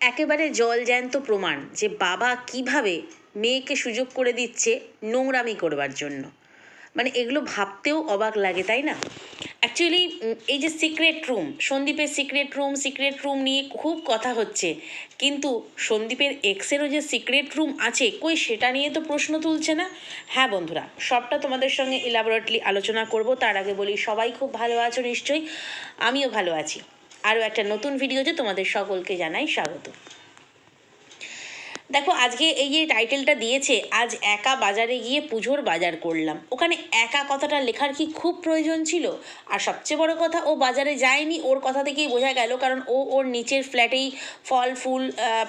একেবারে জল জ্যান্ত প্রমাণ যে বাবা কীভাবে মেয়েকে সুযোগ করে দিচ্ছে নোংরামি করবার জন্য। মানে এগুলো ভাবতেও অবাক লাগে, তাই না? অ্যাকচুয়ালি এই যে সিক্রেট রুম সন্দীপের সিক্রেট রুম সিক্রেট রুম নিয়ে খুব কথা হচ্ছে। কিন্তু সন্দীপের এক্সেরও যে সিক্রেট রুম আছে, কই সেটা নিয়ে তো প্রশ্ন তুলছে না? হ্যাঁ বন্ধুরা, সবটা তোমাদের সঙ্গে ইলাবোরেটলি আলোচনা করব। তার আগে বলি, সবাই খুব ভালো আছো নিশ্চয়ই? আমিও ভালো আছি। আরও একটা নতুন ভিডিওতে তোমাদের সকলকে জানাই স্বাগত। দেখো, আজকে এই যে টাইটেলটা দিয়েছে, আজ একা বাজারে গিয়ে পুজোর বাজার করলাম। ওখানে একা কথাটা লেখার কি খুব প্রয়োজন ছিল? আর সবচেয়ে বড় কথা, ও বাজারে যায়নি, ওর কথা থেকেই বোঝা গেল, কারণ ও ওর নিচের ফ্ল্যাটেই ফল, ফুল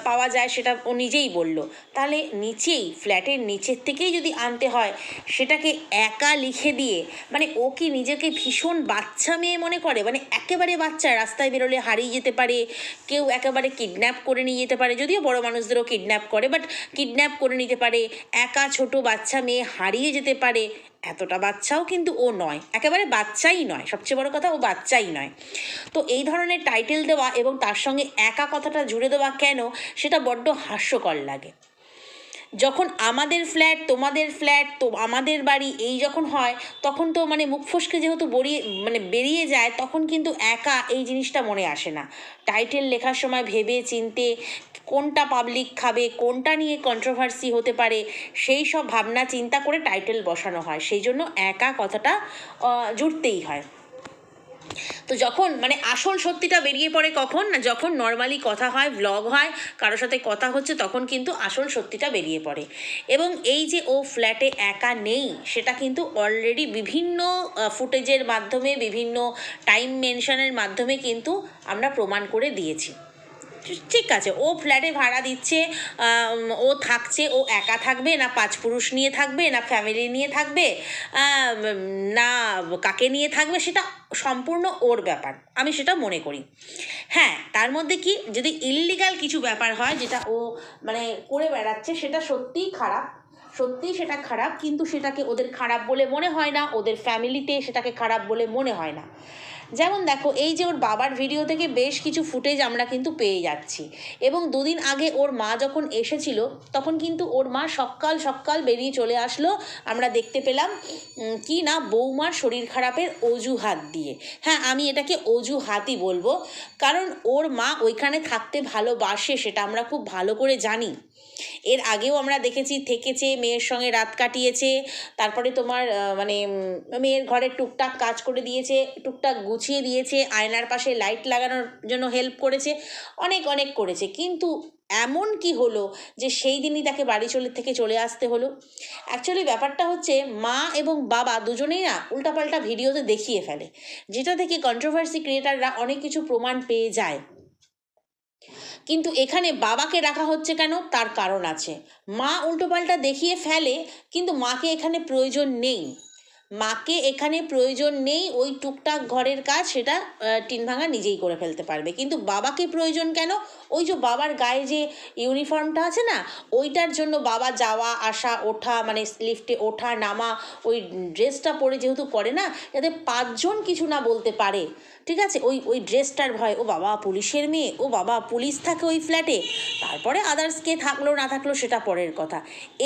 পাওয়া যায় সেটা ও নিজেই বলল। তাহলে নিচেই ফ্ল্যাটের নিচের থেকেই যদি আনতে হয়, সেটাকে একা লিখে দিয়ে মানে ও কি নিজেকে ভীষণ বাচ্চা মেয়ে মনে করে? মানে একেবারে বাচ্চা, রাস্তায় বেরোলে হারিয়ে যেতে পারে, কেউ একেবারে কিডন্যাপ করে নিয়ে যেতে পারে, যদিও বড় মানুষদেরও কিডন্যাপ করে বাট কিডন্যাপ করে নিতে পারে, একা ছোট বাচ্চা মেয়ে হারিয়ে যেতে পারে। এতটা বাচ্চাও কিন্তু ও নয়, একেবারে বাচ্চাই নয়, সবচেয়ে বড় কথা ও বাচ্চাই নয়। তো এই ধরনের টাইটেল দেওয়া এবং তার সঙ্গে একা কথাটা জুড়ে দেওয়া কেন, সেটা বড্ড হাস্যকর লাগে। যখন আমাদের ফ্ল্যাট তোমাদের ফ্ল্যাট তো আমাদের বাড়ি এই যখন হয়, তখন তো মানে মুখ ফসকে যেহেতু বড়িয়ে মানে বেরিয়ে যায়, তখন কিন্তু একা এই জিনিসটা মনে আসে না। টাইটেল লেখার সময় ভেবে চিনতে কোনটা পাবলিক খাবে, কোনটা নিয়ে কন্ট্রোভার্সি হতে পারে, সেই সব ভাবনা, চিন্তা করে টাইটেল বসানো হয়। সেই জন্য একা কথাটা জুড়তেই হয়। তো যখন মানে আসল সত্যিটা বেরিয়ে পড়ে কখন? না যখন নর্মালি কথা হয় ব্লগ হয়, কারোর সাথে কথা হচ্ছে, তখন কিন্তু আসল সত্যিটা বেরিয়ে পড়ে। এবং এই যে ও ফ্ল্যাটে একা নেই, সেটা কিন্তু অলরেডি বিভিন্ন ফুটেজের মাধ্যমে, বিভিন্ন টাইম মেনশনের মাধ্যমে কিন্তু আমরা প্রমাণ করে দিয়েছি। ঠিক আছে, ও ফ্ল্যাটে ভাড়া দিচ্ছে ও থাকছে, ও একা থাকবে, না পাঁচ পুরুষ নিয়ে থাকবে, না ফ্যামিলি নিয়ে থাকবে না কাকে নিয়ে থাকবে, সেটা সম্পূর্ণ ওর ব্যাপার, আমি সেটা মনে করি। হ্যাঁ তার মধ্যে কি, যদি ইললিগাল কিছু ব্যাপার হয়, যেটা ও মানে করে বেড়াচ্ছে, সেটা সত্যিই খারাপ। সত্যিই সেটা খারাপ, কিন্তু সেটাকে ওদের খারাপ বলে মনে হয় না, ওদের ফ্যামিলিতে সেটাকে খারাপ বলে মনে হয় না। যেমন দেখো, এই যে ওর বাবার ভিডিও থেকে বেশ কিছু ফুটেজ আমরা কিন্তু পেয়ে যাচ্ছি। এবং দুদিন আগে ওর মা যখন এসেছিল, তখন কিন্তু ওর মা সকাল সকাল বেরিয়ে চলে আসলো। আমরা দেখতে পেলাম কি না বৌমার শরীর খারাপের অজুহাত দিয়ে। হ্যাঁ আমি এটাকে অজুহাতই বলব। কারণ ওর মা ওইখানে থাকতে ভালোবাসে, সেটা আমরা খুব ভালো করে জানি। এর আগেও আমরা দেখেছি, থেকেছে, মেয়ের সঙ্গে রাত কাটিয়েছে, তারপরে তোমার মানে মেয়ের ঘরে টুকটাক কাজ করে দিয়েছে, টুকটাক গুছিয়ে দিয়েছে, আয়নার পাশে লাইট লাগানোর জন্য হেল্প করেছে, অনেক অনেক করেছে। কিন্তু এমন কি হলো যে সেই দিনই তাকে বাড়ি চলে, থেকে চলে আসতে হলো? অ্যাকচুয়ালি ব্যাপারটা হচ্ছে, মা এবং বাবা দুজনেই না উল্টাপাল্টা ভিডিওতে দেখিয়ে ফেলে, যেটা থেকে কন্ট্রোভার্সি ক্রিয়েটাররা অনেক কিছু প্রমাণ পেয়ে যায়। কিন্তু এখানে বাবাকে রাখা হচ্ছে কেন? তার কারণ আছে। মা উল্টোপাল্টা দেখিয়ে ফেলে, কিন্তু মাকে এখানে প্রয়োজন নেই। মাকে এখানে প্রয়োজন নেই, ওই টুকটাক ঘরের কাজ সেটা টিন ভাঙা নিজেই করে ফেলতে পারবে। কিন্তু বাবাকে প্রয়োজন কেন? ওই যে বাবার গায়ে যে ইউনিফর্মটা আছে না, ওইটার জন্য বাবা যাওয়া, আসা, ওঠা মানে লিফটে ওঠা, নামা, ওই ড্রেসটা পরে যেহেতু করে না, যাতে পাঁচজন কিছু না বলতে পারে। ঠিক আছে? ওই ওই ড্রেসটার ভয়। ও বাবা পুলিশের মেয়ে, ও বাবা পুলিশ থাকে ওই ফ্ল্যাটে। তারপরে আদার্স কে থাকল, না থাকল সেটা পরের কথা।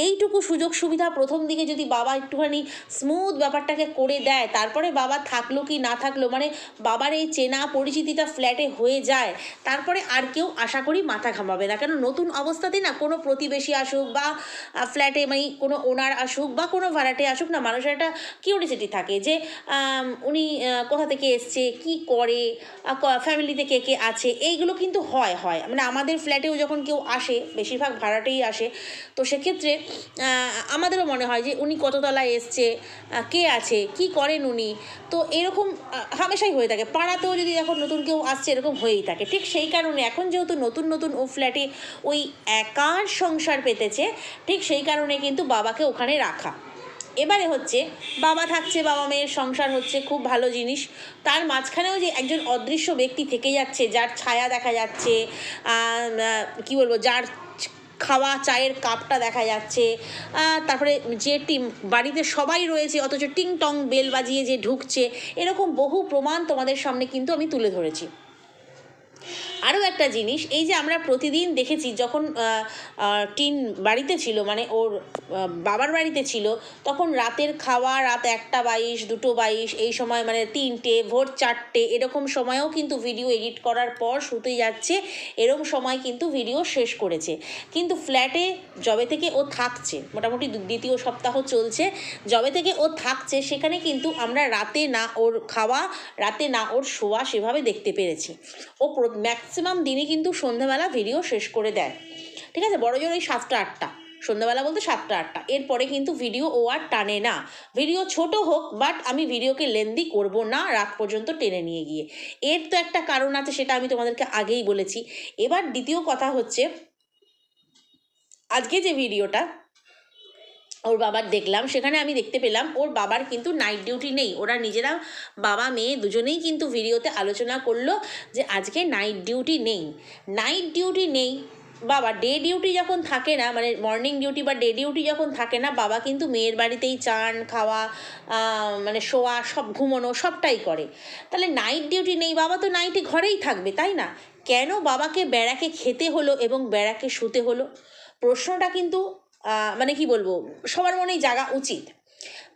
এইটুকু সুযোগ সুবিধা প্রথম দিকে যদি বাবা একটুখানি স্মুথ ব্যাপারটাকে করে দেয়। তারপরে বাবা থাকল কি না থাকল মানে বাবার এই চেনা পরিচিতিটা ফ্ল্যাটে হয়ে যায়। তারপরে আর কেউ আশা করি মাথা ঘামাবে না। কেন নতুন অবস্থাতে না কোনো প্রতিবেশী আসুক বা ফ্ল্যাটে মানে কোনো ওনার আসুক বা কোনো ভাড়াটে আসুক না মানুষের একটা কিউরিসিটি থাকে যে উনি কোথা থেকে এসছে কি করে ফ্যামিলিতে কে কে আছে এইগুলো কিন্তু হয় হয়। মানে আমাদের ফ্ল্যাটেও যখন কেউ আসে বেশিরভাগ ভাড়াটেই আসে তো সেক্ষেত্রে আমাদেরও মনে হয় যে উনি কত তলায় এসছে আহ, কে আছে? কি করেন উনি? তো এরকম হামেশাই হয়ে থাকে। পাড়াতেও যদি এখন নতুন কেউ আসছে, এরকম হয়েই থাকে। ঠিক সেই কারণে এখন যেহেতু নতুন নতুন ও ফ্ল্যাটে ওই একার সংসার পেতেছে, ঠিক সেই কারণে কিন্তু বাবাকে ওখানে রাখা। এবারে হচ্ছে, বাবা থাকছে, বাবা মেয়ের সংসার হচ্ছে, খুব ভালো জিনিস। তার মাঝখানেও যে একজন অদৃশ্য ব্যক্তি থেকে যাচ্ছে, যার ছায়া দেখা যাচ্ছে কি বলব, যার খাওয়া, চায়ের কাপটা দেখা যাচ্ছে। তারপরে যে টিম, বাড়িতে সবাই রয়েছে, অথচ টিং টং বেল বাজিয়ে যে ঢুকছে, এরকম বহু প্রমাণ তোমাদের সামনে কিন্তু আমি তুলে ধরেছি। আরও একটা জিনিস, এই যে আমরা প্রতিদিন দেখেছি যখন টিন বাড়িতে ছিল মানে ওর বাবার বাড়িতে ছিল, তখন রাতের খাওয়া, রাত একটা বাইশ, দুটো বাইশ, এই সময় মানে তিনটে, ভোর চারটে, এরকম সময়েও কিন্তু ভিডিও এডিট করার পর শুতে যাচ্ছে, এরকম সময় কিন্তু ভিডিও শেষ করেছে। কিন্তু ফ্ল্যাটে জবে থেকে ও থাকছে, মোটামুটি দ্বিতীয় সপ্তাহ চলছে জবে থেকে ও থাকছে, সেখানে কিন্তু আমরা রাতে না ওর খাওয়া, রাতে না ওর শোয়া সেভাবে দেখতে পেরেছি। ও ম্যাক্সিমাম দিনে কিন্তু সন্ধ্যাবেলা ভিডিও শেষ করে দেয়। ঠিক আছে? বড় জোর ওই সাতটা, আটটা। সন্ধ্যাবেলা বলতে সাতটা, আটটা। এরপরে কিন্তু ভিডিও ও আর টানে না। ভিডিও ছোট হোক বাট আমি ভিডিওকে লেন্দি করব না, রাত পর্যন্ত টেনে নিয়ে গিয়ে। এর তো একটা কারণ আছে, সেটা আমি তোমাদেরকে আগেই বলেছি। এবার দ্বিতীয় কথা হচ্ছে, আজকে যে ভিডিওটা ওর বাবার দেখলাম, সেখানে আমি দেখতে পেলাম, ওর বাবার কিন্তু নাইট ডিউটি নেই। ওরা নিজেরা বাবা, মেয়ে দুজনেই কিন্তু ভিডিওতে আলোচনা করল যে আজকে নাইট ডিউটি নেই। নাইট ডিউটি নেই, বাবা ডে ডিউটি যখন থাকে না মানে মর্নিং ডিউটি বা ডে ডিউটি যখন থাকে না, বাবা কিন্তু মেয়ের বাড়িতেই চান, খাওয়া মানে শোয়া, সব ঘুমোনো, সবটাই করে। তাহলে নাইট ডিউটি নেই, বাবা তো নাইটে ঘরেই থাকবে, তাই না? কেন বাবাকে বেড়াকে খেতে হলো এবং বেড়াকে শুতে হলো? প্রশ্নটা কিন্তু মানে কি বলব? সবার মনেই জাগা উচিত।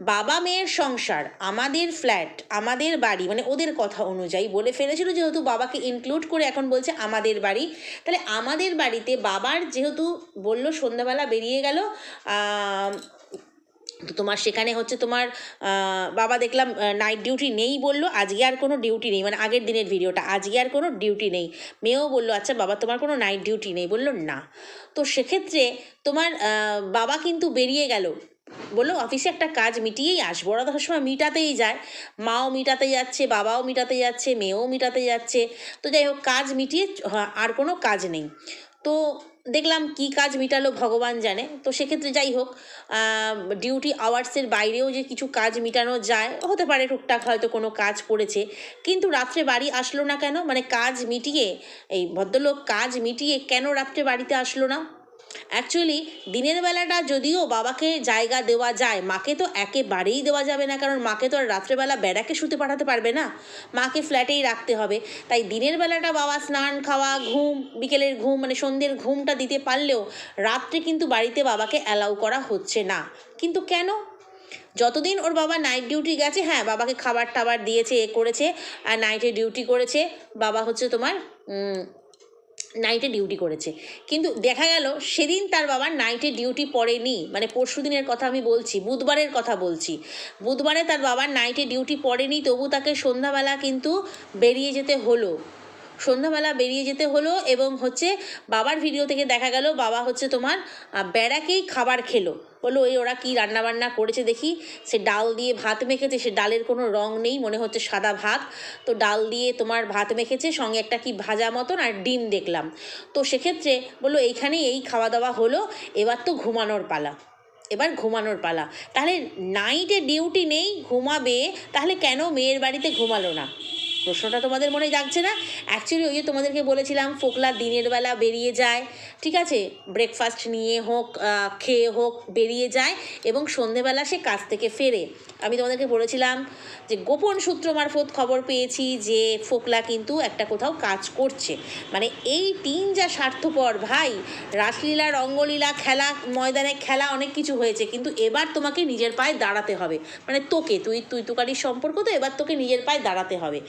বাবা মেয়ের সংসার, আমাদের ফ্ল্যাট আমাদের বাড়ি মানে ওদের কথা অনুযায়ী বলে ফেলেছিল যেহেতু বাবাকে ইনক্লুড করে এখন বলছে আমাদের বাড়ি। তাহলে আমাদের বাড়িতে বাবার যেহেতু বলল সন্ধ্যাবেলা বেরিয়ে গেল তো তোমার সেখানে হচ্ছে তোমার বাবা দেখলাম নাইট ডিউটি নেই বলল, আজকে আর কোনো ডিউটি নেই মানে আগের দিনের ভিডিওটা আজকে আর কোনো ডিউটি নেই। মেয়েও বলল আচ্ছা বাবা, তোমার কোনো নাইট ডিউটি নেই? বলল, না। তো সেক্ষেত্রে তোমার বাবা কিন্তু বেরিয়ে গেল। বলল, অফিসে একটা কাজ মিটিয়েই আসব। ওরা তো সময় মিটাতেই যায়। মাও মিটাতে যাচ্ছে, বাবাও মিটাতে যাচ্ছে, মেয়েও মিটাতে যাচ্ছে। তো যাই হোক, কাজ মিটিয়ে আর কোনো কাজ নেই। তো দেখলাম কি কাজ মিটালো ভগবান জানে। তো সেক্ষেত্রে যাই হোক ডিউটি আওয়ার্সের বাইরেও যে কিছু কাজ মিটানো যায়, হতে পারে টুকটাক হয়তো কোনো কাজ পড়েছে, কিন্তু রাত্রে বাড়ি আসলো না কেন? মানে কাজ মিটিয়ে, এই ভদ্রলোক কাজ মিটিয়ে কেন রাত্রে বাড়িতে আসলো না? অ্যাকচুয়ালি দিনের বেলাটা যদিও বাবাকে জায়গা দেওয়া যায়, মাকে তো একেবারেই দেওয়া যাবে না, কারণ মাকে তো আর রাত্রেবেলা বেড়াকে শুতে পাঠাতে পারবে না। মাকে ফ্ল্যাটেই রাখতে হবে। তাই দিনের বেলাটা বাবা স্নান, খাওয়া, ঘুম, বিকেলের ঘুম মানে সন্ধ্যের ঘুমটা দিতে পারলেও রাত্রে কিন্তু বাড়িতে বাবাকে অ্যালাউ করা হচ্ছে না। কিন্তু কেন? যতদিন ওর বাবা নাইট ডিউটি গেছে হ্যাঁ বাবাকে খাবার টাবার দিয়েছে, এ করেছে, আর নাইটে ডিউটি করেছে, বাবা হচ্ছে তোমার নাইটে ডিউটি করেছে। কিন্তু দেখা গেল, সেদিন তার বাবার নাইটে ডিউটি পড়েনি। মানে পরশু দিনের কথা আমি বলছি, বুধবারের কথা বলছি। বুধবারে তার বাবার নাইটে ডিউটি পড়েনি, তবু তাকে সন্ধ্যাবেলা কিন্তু বেরিয়ে যেতে হলো। সন্ধ্যাবেলা বেরিয়ে যেতে হলো এবং হচ্ছে বাবার ভিডিও থেকে দেখা গেল বাবা হচ্ছে তোমার বেড়াকেই খাবার খেলো। বলল ওই ওরা কি রান্না বান্না করেছে দেখি? সে ডাল দিয়ে ভাত মেখেছে, সে ডালের কোনো রং নেই, মনে হচ্ছে সাদা ভাত। তো ডাল দিয়ে তোমার ভাত মেখেছে, সঙ্গে একটা কি ভাজা মতন আর ডিম দেখলাম। তো সেক্ষেত্রে বলল, এইখানেই এই খাওয়া দাওয়া হলো, এবার তো ঘুমানোর পালা। এবার ঘুমানোর পালা। তাহলে নাইটে ডিউটি নেই, ঘুমাবে, তাহলে কেন মেয়ের বাড়িতে ঘুমালো না? প্রশ্নটা তোমাদের মনে জাগছে না? অ্যাকচুয়ালি ওই যে তোমাদেরকে বলেছিলাম, ফোকলা দিনের বেলা বেরিয়ে যায়, ঠিক আছে? ব্রেকফাস্ট নিয়ে হোক খেয়ে হোক, বেরিয়ে যায় এবং সন্ধেবেলা সে কাজ থেকে ফেরে। আমি তোমাদেরকে বলেছিলাম যে গোপন সূত্র মারফত খবর পেয়েছি যে ফোকলা কিন্তু একটা কোথাও কাজ করছে। মানে এই টিম যা স্বার্থপর, ভাই, রাসলীলা, রঙ্গলীলা, খেলা, ময়দানে খেলা, অনেক কিছু হয়েছে। কিন্তু এবার তোমাকে নিজের পায়ে দাঁড়াতে হবে। মানে তোকে, তুই তুই, তুকারির সম্পর্ক তো এবার তোকে নিজের পায়ে দাঁড়াতে হবে।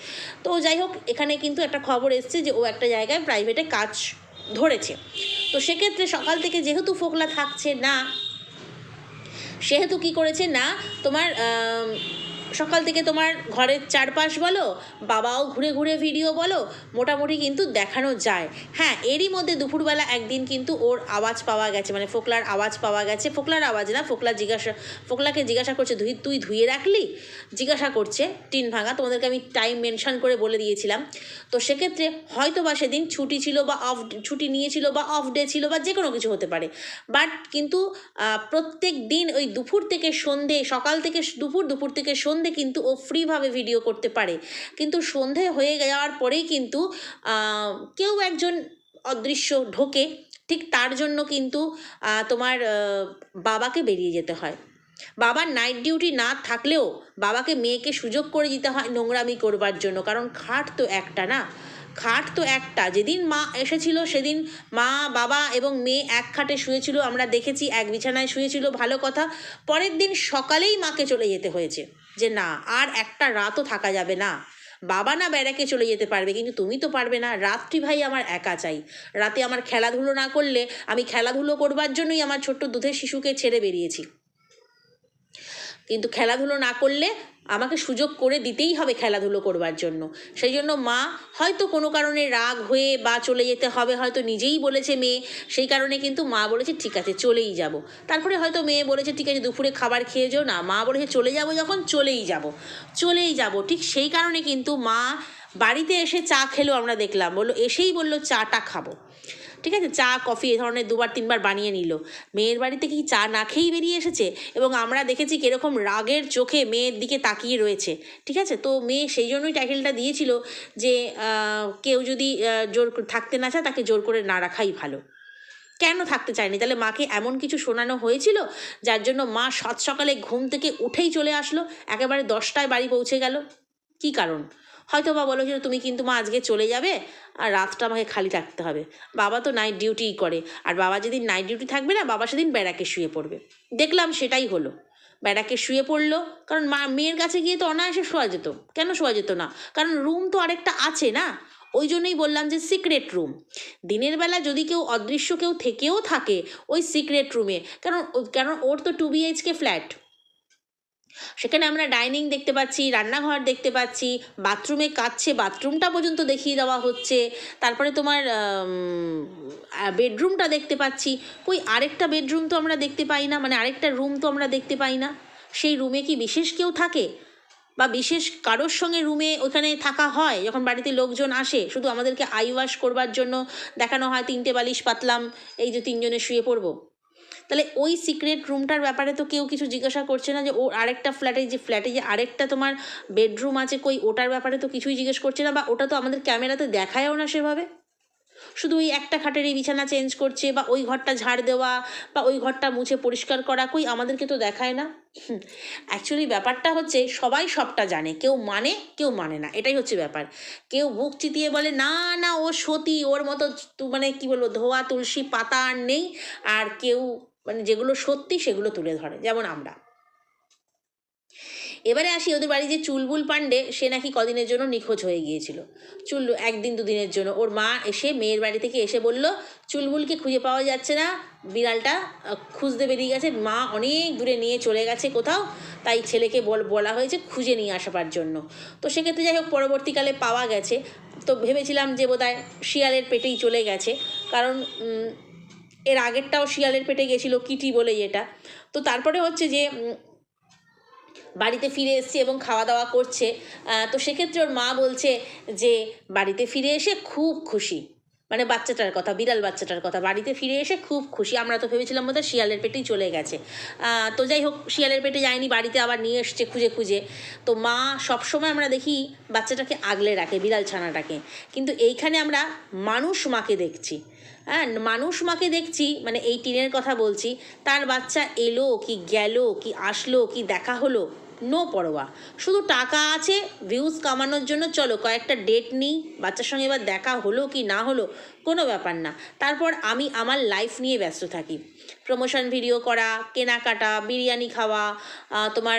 তো যাই হোক, এখানে কিন্তু একটা খবর এসছে যে ও একটা জায়গায় প্রাইভেটে কাজ ধরেছে। তো সেক্ষেত্রে সকাল থেকে যেহেতু ফোকলা থাকছে না, সেহেতু কি করেছে না, তোমার সকাল থেকে তোমার ঘরের চারপাশ বলো, বাবাও ঘুরে ঘুরে ভিডিও বলো, মোটামুটি কিন্তু দেখানো যায়। হ্যাঁ এরই মধ্যে দুপুরবেলা একদিন কিন্তু ওর আওয়াজ পাওয়া গেছে মানে ফোকলার আওয়াজ পাওয়া গেছে। ফোকলার আওয়াজ না, ফোকলা জিজ্ঞাসা, ফোকলাকে জিজ্ঞাসা করছে, ধুই, তুই ধুয়ে রাখলি? জিজ্ঞাসা করছে, টিন ভাঙা। তোমাদেরকে আমি টাইম মেনশন করে বলে দিয়েছিলাম। তো সেক্ষেত্রে হয়তো বা সেদিন ছুটি ছিল বা অফ ছুটি নিয়েছিল বা অফ ডে ছিল বা যে কোনো কিছু হতে পারে। বাট কিন্তু প্রত্যেক দিন ওই দুপুর থেকে সন্ধে, সকাল থেকে দুপুর দুপুর থেকে সন্ধে কিন্তু ও ফ্রিভাবে ভিডিও করতে পারে। কিন্তু সন্ধে হয়ে যাওয়ার পরেই কিন্তু কেউ একজন অদৃশ্য ঢোকে, ঠিক তার জন্য কিন্তু তোমার বাবাকে বেরিয়ে যেতে হয়। বাবার নাইট ডিউটি না থাকলেও বাবাকে মেয়েকে সুযোগ করে দিতে হয় নোংরামি করবার জন্য, কারণ খাট তো একটা না। খাট তো একটা। যেদিন মা এসেছিল সেদিন মা, বাবা এবং মেয়ে এক খাটে শুয়েছিল, আমরা দেখেছি এক বিছানায় শুয়েছিল, ভালো কথা। পরের দিন সকালেই মাকে চলে যেতে হয়েছে। যে না, আর একটা রাতও থাকা যাবে না। বাবা না ব্যারাকে চলে যেতে পারবে, কিন্তু তুমি তো পারবে না। রাত্রি ভাই আমার একা চাই। রাতে আমার খেলাধুলো না করলে আমি খেলাধুলো করবার জন্যই আমার ছোট্ট দুধের শিশুকে ছেড়ে বেরিয়েছি। কিন্তু খেলাধুলো না করলে আমাকে সুযোগ করে দিতেই হবে খেলাধুলো করবার জন্য। সেই জন্য মা হয়তো কোনো কারণে রাগ হয়ে বা চলে যেতে হবে, হয়তো নিজেই বলেছে মেয়ে, সেই কারণে কিন্তু মা বলেছে, ঠিক আছে, চলেই যাব। তারপরে হয়তো মেয়ে বলেছে, ঠিক আছে, দুপুরে খাবার খেয়ে যাও না। মা বলেছে, চলে যাব যখন? চলেই যাব। চলেই যাব। ঠিক সেই কারণে কিন্তু মা বাড়িতে এসে চা খেলো আমরা দেখলাম। বলল, এসেই বলল, চাটা খাব। ঠিক আছে? চা, কফি এ ধরনের দুবার, তিনবার বানিয়ে নিল। মেয়ের বাড়িতে কি চা না খেয়েই বেরিয়ে এসেছে? এবং আমরা দেখেছি কীরকম রাগের চোখে মেয়ের দিকে তাকিয়ে রয়েছে। ঠিক আছে? তো মেয়ে সেই জন্যই টাইটেলটা দিয়েছিল যে কেউ যদি জোর থাকতে না চায় তাকে জোর করে না রাখাই ভালো। কেন থাকতে চায়নি? তাহলে মাকে এমন কিছু শোনানো হয়েছিল যার জন্য মা সৎ সকালে ঘুম থেকে উঠেই চলে আসলো। একেবারে দশটায় বাড়ি পৌঁছে গেল। কি কারণ? হয়তো বা বলেছিল তুমি কিন্তু মা আজকে চলে যাবে আর রাতটা আমাকে খালি থাকতে হবে। বাবা তো নাইট ডিউটিই করে। আর বাবা যেদিন নাইট ডিউটি থাকবে না, বাবা সেদিন ব্যারাকে শুয়ে পড়বে। দেখলাম সেটাই হলো। ব্যারাকে শুয়ে পড়ল, কারণ মা, মেয়ের কাছে গিয়ে তো অনায়াসে শোয়া যেত। কেন শোয়া যেত না? কারণ রুম তো আরেকটা আছে না? ওই জন্যই বললাম যে সিক্রেট রুম দিনের বেলা যদি কেউ অদৃশ্য কেউ থেকেও থাকে ওই সিক্রেট রুমে কারণ কারণ ওর তো টু বিএইচকে ফ্ল্যাট সেখানে আমরা ডাইনিং দেখতে পাচ্ছি, রান্নাঘর দেখতে পাচ্ছি, বাথরুমে কাচ্ছে বাথরুমটা পর্যন্ত দেখিয়ে দেওয়া হচ্ছে। তারপরে তোমার বেডরুমটা দেখতে পাচ্ছি। কই, আরেকটা বেডরুম তো আমরা দেখতে পাই না মানে আরেকটা রুম তো আমরা দেখতে পাই না। সেই রুমে কি বিশেষ কেউ থাকে? বা বিশেষ কারোর সঙ্গে রুমে ওখানে থাকা হয়, যখন বাড়িতে লোকজন আসে? শুধু আমাদেরকে আই ওয়াশ করবার জন্য দেখানো হয়, তিনটে বালিশ পাতলাম, এই যে তিনজনে শুয়ে পড়ব। তাহলে ওই সিক্রেট রুমটার ব্যাপারে তো কেউ কিছু জিজ্ঞাসা করছে না যে ও আরেকটা ফ্ল্যাটে যে ফ্ল্যাটে যে আরেকটা তোমার বেডরুম আছে, কই ওটার ব্যাপারে তো কিছুই জিজ্ঞেস করছে না বা ওটা তো আমাদের ক্যামেরাতে দেখায়ও না সেভাবে? শুধু ওই একটা খাটের এই বিছানা চেঞ্জ করছে বা ওই ঘরটা ঝাড় দেওয়া বা ওই ঘরটা মুছে পরিষ্কার করা, কই আমাদেরকে তো দেখায় না? অ্যাকচুয়ালি ব্যাপারটা হচ্ছে সবাই সবটা জানে, কেউ মানে কেউ মানে না, এটাই হচ্ছে ব্যাপার। কেউ বুক চিতিয়ে বলে, না না, ও সতী, ওর মতো মানে কি বলব, ধোয়া, তুলসী, পাতা আর নেই। আর কেউ মানে যেগুলো সত্যি সেগুলো তুলে ধরে, যেমন আমরা। এবারে আসি ওদের বাড়ি যে চুলবুল পাণ্ডে, সে নাকি কদিনের জন্য নিখোঁজ হয়ে গিয়েছিল। চুল, একদিন দুদিনের জন্য। ওর মা এসে মেয়ের বাড়ি থেকে এসে বলল, চুলবুলকে খুঁজে পাওয়া যাচ্ছে না। বিড়ালটা খুঁজতে বেরিয়ে গেছে। মা অনেক দূরে নিয়ে চলে গেছে কোথাও। তাই ছেলেকে বল, বলা হয়েছে খুঁজে নিয়ে আসাবার জন্য। তো সেক্ষেত্রে যাই হোক, পরবর্তীকালে পাওয়া গেছে। তো ভেবেছিলাম যে বোধহয় শিয়ালের পেটেই চলে গেছে। কারণ এর আগেরটাও শিয়ালের পেটে গেছিল কিটি বলে এটা তো তারপরে হচ্ছে যে বাড়িতে ফিরে এসছে এবং খাওয়া দাওয়া করছে। তো সেক্ষেত্রে ওর মা বলছে যে, বাড়িতে ফিরে এসে খুব খুশি। মানে বাচ্চাটার কথা, বিড়াল বাচ্চাটার কথা। বাড়িতে ফিরে এসে খুব খুশি। আমরা তো ভেবেছিলাম বোধহয় শিয়ালের পেটেই চলে গেছে। তো যাই হোক, শিয়ালের পেটে যায়নি, বাড়িতে আবার নিয়ে এসছে খুঁজে খুঁজে। তো মা সবসময় আমরা দেখি বাচ্চাটাকে আগলে রাখে, বিড়াল ছানাটাকে। কিন্তু এইখানে আমরা মানুষ মাকে দেখছি। হ্যাঁ মানুষ মাকে দেখছি মানে এই টিনের কথা বলছি, তার বাচ্চা এলো, কি গেল, কি আসলো, কি দেখা হলো নো পরোয়া। শুধু টাকা আছে ভিউজ কামানোর জন্য চলো, কয়েকটা ডেট নিই, বাচ্চার সঙ্গে এবার দেখা হলো, কি না হলো, কোনো ব্যাপার না। তারপর আমি আমার লাইফ নিয়ে ব্যস্ত থাকি। প্রমোশন ভিডিও করা, কেনাকাটা, বিরিয়ানি খাওয়া তোমার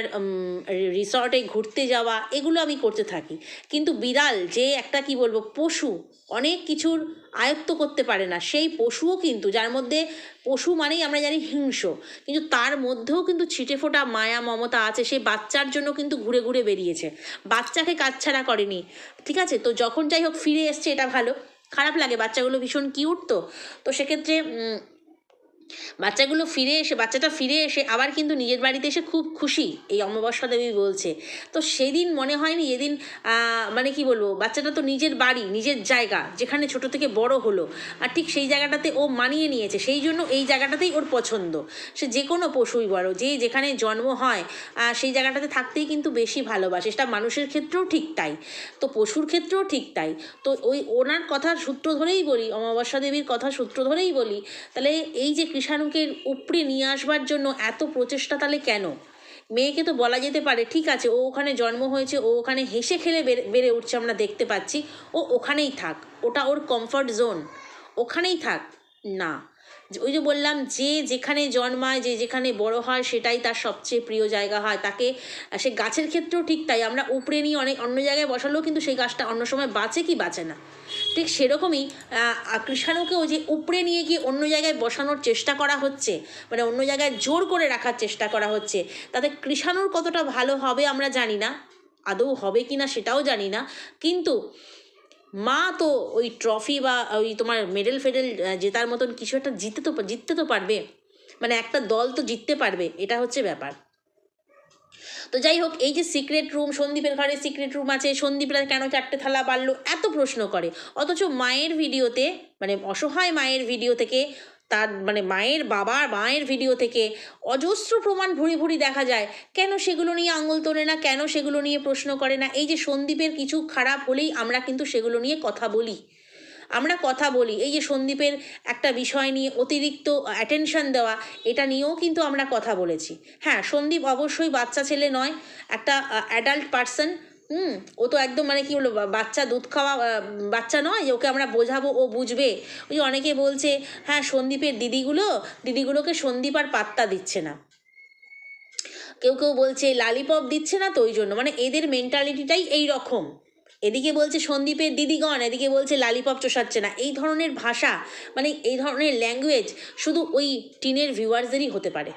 রিসর্টে ঘুরতে যাওয়া, এগুলো আমি করতে থাকি। কিন্তু বিড়াল যে একটা কি বলব, পশু, অনেক কিছুর আয়ত্ত করতে পারে না। সেই পশুও কিন্তু, যার মধ্যে পশু মানেই আমরা জানি হিংস্র। কিন্তু তার মধ্যেও কিন্তু ছিটে ফোটা মায়া, মমতা আছে, সেই বাচ্চার জন্য কিন্তু ঘুরে ঘুরে বেরিয়েছে। বাচ্চাকে কাছছাড়া করেনি। ঠিক আছে? তো যখন যাই হোক, ফিরে এসছে, এটা ভালো। খারাপ লাগে, বাচ্চাগুলো ভীষণ কিউট তো। তো সেক্ষেত্রে বাচ্চাগুলো ফিরে এসে, বাচ্চাটা ফিরে এসে আবার কিন্তু নিজের বাড়িতে এসে খুব খুশি, এই অমাবস্যা দেবী বলছে। তো সেদিন মনে হয়নি, এদিন মানে কি বলব, বাচ্চাটা তো নিজের বাড়ি, নিজের জায়গা, যেখানে ছোট থেকে বড় হলো। আর ঠিক সেই জায়গাটাতে ও মানিয়ে নিয়েছে, সেই জন্য এই জায়গাটাতেই ওর পছন্দ। সে যে কোনো পশুই বড়, যে যেখানে জন্ম হয় সেই জায়গাটাতে থাকতেই কিন্তু বেশি ভালোবাসে। সেটা মানুষের ক্ষেত্রেও ঠিক তাই। তো পশুর ক্ষেত্রেও ঠিক তাই। তো ওই ওনার কথার সূত্র ধরেই বলি, অমাবস্যা দেবীর কথা সূত্র ধরেই বলি, তাহলে এই যে কৃষাণুকে উপরে নিয়ে আসবার জন্য এত প্রচেষ্টা তাহলে কেন? মেয়েকে তো বলা যেতে পারে, ঠিক আছে, ও ওখানে জন্ম হয়েছে, ও ওখানে হেসে খেলে বেড়ে উঠছে, আমরা দেখতে পাচ্ছি, ও ওখানেই থাক, ওটা ওর কমফর্ট জোন ওখানেই থাক, না। ওই যে বললাম, যে যেখানে জন্মায়, যে যেখানে বড় হয়, সেটাই তার সবচেয়ে প্রিয় জায়গা হয়। তাকে, সে গাছের ক্ষেত্রেও ঠিক তাই। আমরা উপড়ে নিয়ে অনেক অন্য জায়গায় বসালেও কিন্তু সেই গাছটা অন্য সময় বাঁচে কি বাঁচে না। ঠিক সেরকমই কৃষাণুকেও যে উপড়ে নিয়ে গিয়ে অন্য জায়গায় বসানোর চেষ্টা করা হচ্ছে মানে অন্য জায়গায় জোর করে রাখার চেষ্টা করা হচ্ছে, তাতে কৃষাণুর কতটা ভালো হবে আমরা জানি না, আদৌ হবে কি না সেটাও জানি না। কিন্তু মা তো ওই ট্রফি বা ওই তোমার মেডেল ফেডেল জেতার মতন কিছু একটা জিততে তো জিততে তো পারবে। মানে একটা দল তো জিততে পারবে, এটা হচ্ছে ব্যাপার। তো যাই হোক, এই যে সিক্রেট রুম সন্দীপের ঘরে সিক্রেট রুম আছে সন্দীপরা কেন চারটে থালা বাড়লো এত প্রশ্ন করে। অথচ মায়ের ভিডিওতে মানে অসহায় মায়ের ভিডিও থেকে তার মানে মায়ের বাবার, মায়ের ভিডিও থেকে অজস্র প্রমাণ ভুরি ভুরি দেখা যায়। কেন সেগুলো নিয়ে আঙুল তোলে না? কেন সেগুলো নিয়ে প্রশ্ন করে না? এই যে সন্দীপের কিছু খারাপ হলেই আমরা কিন্তু সেগুলো নিয়ে কথা বলি। আমরা কথা বলি। এই যে সন্দীপের একটা বিষয় নিয়ে অতিরিক্ত অ্যাটেনশন দেওয়া, এটা নিয়েও কিন্তু আমরা কথা বলেছি। হ্যাঁ সন্দীপ অবশ্যই বাচ্চা ছেলে নয়, একটা অ্যাডাল্ট পার্সন হুম, ও তো একদম মানে কি বলব বাচ্চা দুধ খাওয়া বাচ্চা নয়, যে ওকে আমরা বোঝাবো, ও বুঝবে। ওই অনেকে বলছে হ্যাঁ সন্দীপের দিদিগুলো, দিদিগুলোকে সন্দীপ আর পাত্তা দিচ্ছে না। কেউ কেউ বলছে, লালিপপ দিচ্ছে না তো ওই জন্য। মানে এদের মেন্টালিটিটাই এই রকম এদিকে বলছে সন্দীপের দিদিগণ, এদিকে বলছে লালিপপ চষাচ্ছে না। এই ধরনের ভাষা মানে এই ধরনের ল্যাঙ্গুয়েজ শুধু ওই টিনের ভিউয়ার্সদেরই হতে পারে।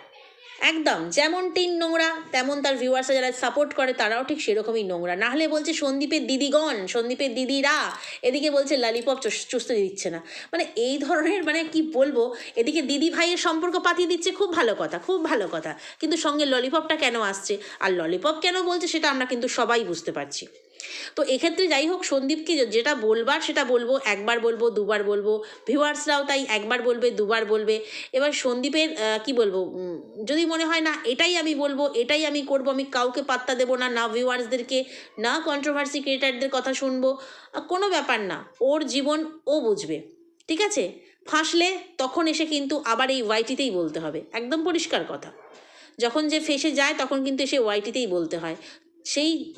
একদম, যেমন টিন নোংরা, তেমন তার ভিউয়ার্সরা যারা সাপোর্ট করে তারাও ঠিক সেরকমই নোংরা। না হলে বলছে সন্দীপের দিদিগণ, সন্দীপের দিদিরা, এদিকে বলছে লালিপপ চুষতে দিচ্ছে না। মানে এই ধরনের মানে কি বলব, এদিকে দিদি ভাইয়ের সম্পর্ক পাতিয়ে দিচ্ছে খুব ভালো কথা, খুব ভালো কথা। কিন্তু সঙ্গে ললিপপটা কেন আসছে? আর ললিপপ কেন বলছে সেটা আমরা কিন্তু সবাই বুঝতে পারছি। তো এক্ষেত্রে যাই হোক সন্দীপকে যেটা বলবার সেটা বলব, একবার বলব, দুবার বলব। ভিউয়ার্সরাও তাই একবার বলবে, দুবার বলবে। এবার সন্দীপের কি বলব যদি মনে হয় না, এটাই আমি বলব, এটাই আমি করব, আমি কাউকে পাত্তা দেবো না না ভিউয়ার্সদেরকে, না কন্ট্রোভার্সি ক্রিয়েটারদের কথা শুনব কোনো ব্যাপার না, ওর জীবন ও বুঝবে, ঠিক আছে? ফাঁসলে তখন এসে কিন্তু আবার এই ওয়াইটিতেই বলতে হবে, একদম পরিষ্কার কথা। যখন যে ফেসে যায়, তখন কিন্তু এসে ওয়াইটিতেই বলতে হয়। সেই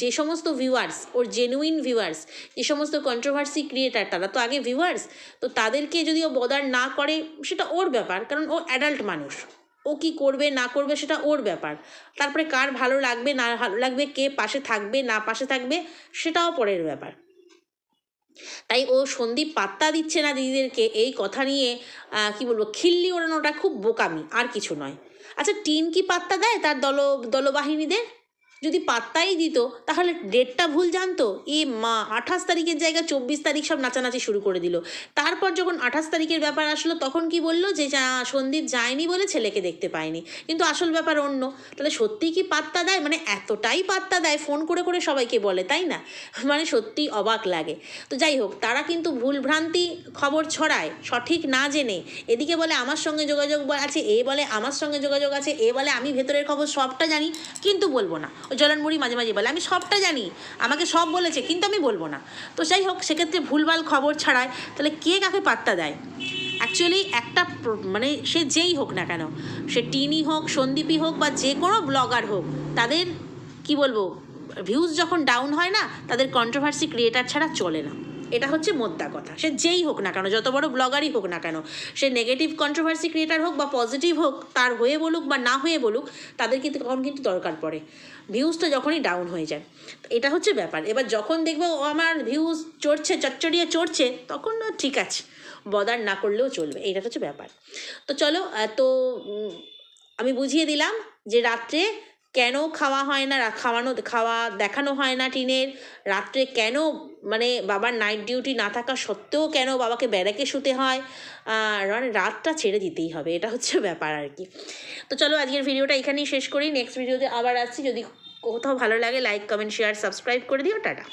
যে সমস্ত ভিউয়ার্স ওর জেনুইন ভিউয়ার্স যে সমস্ত কন্ট্রোভার্সি ক্রিয়েটার তারা তো আগে ভিউয়ার্স তো তাদেরকে যদি ও বদার না করে, সেটা ওর ব্যাপার, কারণ ও অ্যাডাল্ট মানুষ। ও কি করবে, না করবে, সেটা ওর ব্যাপার। তারপরে কার ভালো লাগবে, না ভালো লাগবে, কে পাশে থাকবে, না পাশে থাকবে, সেটাও পরের ব্যাপার। তাই ও সন্দীপ পাত্তা দিচ্ছে না দিদিদেরকে, এই কথা নিয়ে কি বলব, খিল্লি ওড়ানোটা খুব বোকামি, আর কিছু নয়। আচ্ছা টিন কি পাত্তা দেয় তার দল, দলবাহিনীদের? যদি পাত্তাই দিত, তাহলে ডেটটা ভুল জানতো? এ মা, আঠাশ তারিখের জায়গায় চব্বিশ তারিখ সব নাচানাচি শুরু করে দিল। তারপর যখন আঠাশ তারিখের ব্যাপার আসলো, তখন কি বলল যে সন্দীপ যায়নি বলে ছেলেকে দেখতে পায়নি। কিন্তু আসল ব্যাপার অন্য। তাহলে সত্যিই কি পাত্তা দেয়? মানে এতটাই পাত্তা দেয়, ফোন করে করে সবাইকে বলে, তাই না? মানে সত্যি অবাক লাগে। তো যাই হোক, তারা কিন্তু ভুলভ্রান্তি খবর ছড়ায়, সঠিক না জেনে। এদিকে বলে, আমার সঙ্গে যোগাযোগ আছে, এ বলে, আমার সঙ্গে যোগাযোগ আছে, এ বলে, আমি ভেতরের খবর সবটা জানি। কিন্তু বলব না। ওই জলানমুড়ি মাঝে মাঝে বলে, আমি সবটা জানি, আমাকে সব বলেছে, কিন্তু আমি বলব না। তো যাই হোক, সেক্ষেত্রে ভুলভাল খবর ছাড়ায় তাহলে কে কাকে পাত্তা দেয়? অ্যাকচুয়ালি একটা মানে সে যেই হোক না কেন, সে টিনি হোক, সন্দীপই হোক, বা যে কোনো ব্লগার হোক, তাদের, কি বলব ভিউজ যখন ডাউন হয় না, তাদের কন্ট্রোভার্সি ক্রিয়েটার ছাড়া চলে না। এটা হচ্ছে মোদ্দা কথা। সে যেই হোক না কেন, যত বড় ব্লগারই হোক না কেন, সে নেগেটিভ কন্ট্রোভার্সি ক্রিয়েটার হোক বা পজিটিভ হোক, তার হয়ে বলুক বা না হয়ে বলুক, তাদের কিন্তু তখন কিন্তু দরকার পড়ে। ভিউজটা যখনই ডাউন হয়ে যায়। এটা হচ্ছে ব্যাপার। এবার যখন দেখবে আমার ভিউজ চড়ছে, চচ্চড়িয়ে চড়ছে, তখন ঠিক আছে বদার না করলেও চলবে। এইটা হচ্ছে ব্যাপার। তো চলো তো আমি বুঝিয়ে দিলাম যে রাত্রে কেন খাওয়া হয় না? খাওয়ানো, খাওয়া দেখানো হয় না টিনের। রাত্রে কেন মানে বাবার নাইট ডিউটি না থাকা সত্ত্বেও কেন বাবাকে ব্যারাকে শুতে হয়? মানে রাতটা ছেড়ে দিতেই হবে, এটা হচ্ছে ব্যাপার আর কি। তো চলো আজকের ভিডিওটা এখানেই শেষ করি নেক্সট ভিডিওতে আবার আসছি। যদি কোথাও ভালো লাগে লাইক কমেন্ট শেয়ার সাবস্ক্রাইব করে দিও, টাটা।